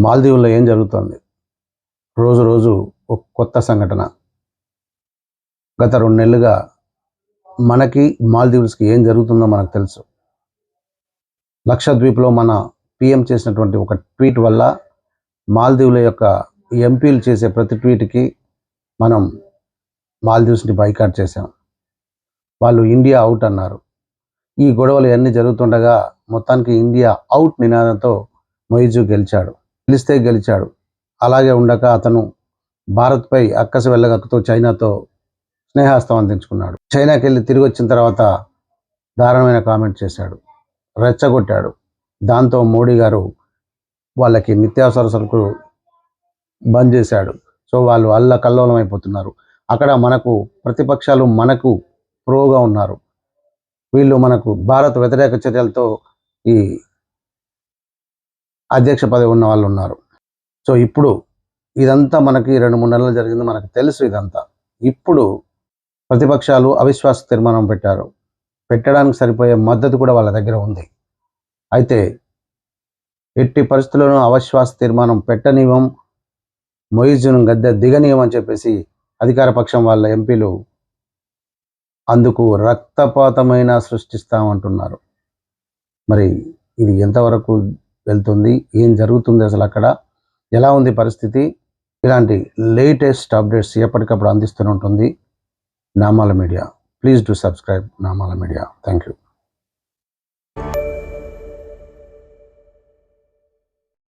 మాల్దీవుల్లో ఏం జరుగుతోంది? రోజు రోజు ఒక కొత్త సంఘటన. గత రెండు నెలలుగా మనకి మాల్దీవ్స్కి ఏం జరుగుతుందో మనకు తెలుసు. లక్షద్వీప్లో మన పిఎం చేసినటువంటి ఒక ట్వీట్ వల్ల మాల్దీవుల యొక్క ఎంపీలు చేసే ప్రతి ట్వీట్కి మనం మాల్దీవ్స్ని బైకాట్ చేశాం. వాళ్ళు ఇండియా అవుట్ అన్నారు. ఈ గొడవలు అన్నీ జరుగుతుండగా మొత్తానికి ఇండియా అవుట్ నినాదంతో మొయిజు గెలిచాడు. గెలిస్తే గెలిచాడు. అలాగే ఉండక అతను భారత్పై అక్కసి వెళ్ళగక్కుతూ చైనాతో స్నేహాస్తం అందించుకున్నాడు. చైనాకి వెళ్ళి తిరిగి వచ్చిన తర్వాత దారుణమైన కామెంట్ చేశాడు. రెచ్చగొట్టాడు. దాంతో మోడీ గారు వాళ్ళకి నిత్యావసర సరుకులు బంద్ చేశాడు. సో వాళ్ళు అల్ల కల్లోలం అయిపోతున్నారు. అక్కడ మనకు ప్రతిపక్షాలు మనకు ప్రోగా ఉన్నారు. వీళ్ళు మనకు భారత్ వ్యతిరేక చర్యలతో ఈ అధ్యక్ష పదవి ఉన్న వాళ్ళు ఉన్నారు. సో ఇప్పుడు ఇదంతా మనకి రెండు మూడు నెలలు జరిగింది మనకు తెలుసు ఇదంతా. ఇప్పుడు ప్రతిపక్షాలు అవిశ్వాస తీర్మానం పెట్టారు. పెట్టడానికి సరిపోయే మద్దతు కూడా వాళ్ళ దగ్గర ఉంది. అయితే ఎట్టి పరిస్థితుల్లోనూ అవిశ్వాస తీర్మానం పెట్టనివ్వం మొయిజును గద్దె దిగనీయం అని చెప్పేసి అధికార పక్షం వాళ్ళ ఎంపీలు అందుకు రక్తపాతమైన సృష్టిస్తామంటున్నారు. మరి ఇది ఎంతవరకు వెళ్తుంది. ఏం జరుగుతుంది అసలు అక్కడ? ఎలా ఉంది పరిస్థితి? ఇలాంటి లేటెస్ట్ అప్డేట్స్ ఎప్పటికప్పుడు అందిస్తూనే ఉంటుంది Namala media. Please do subscribe Namala media. Thank you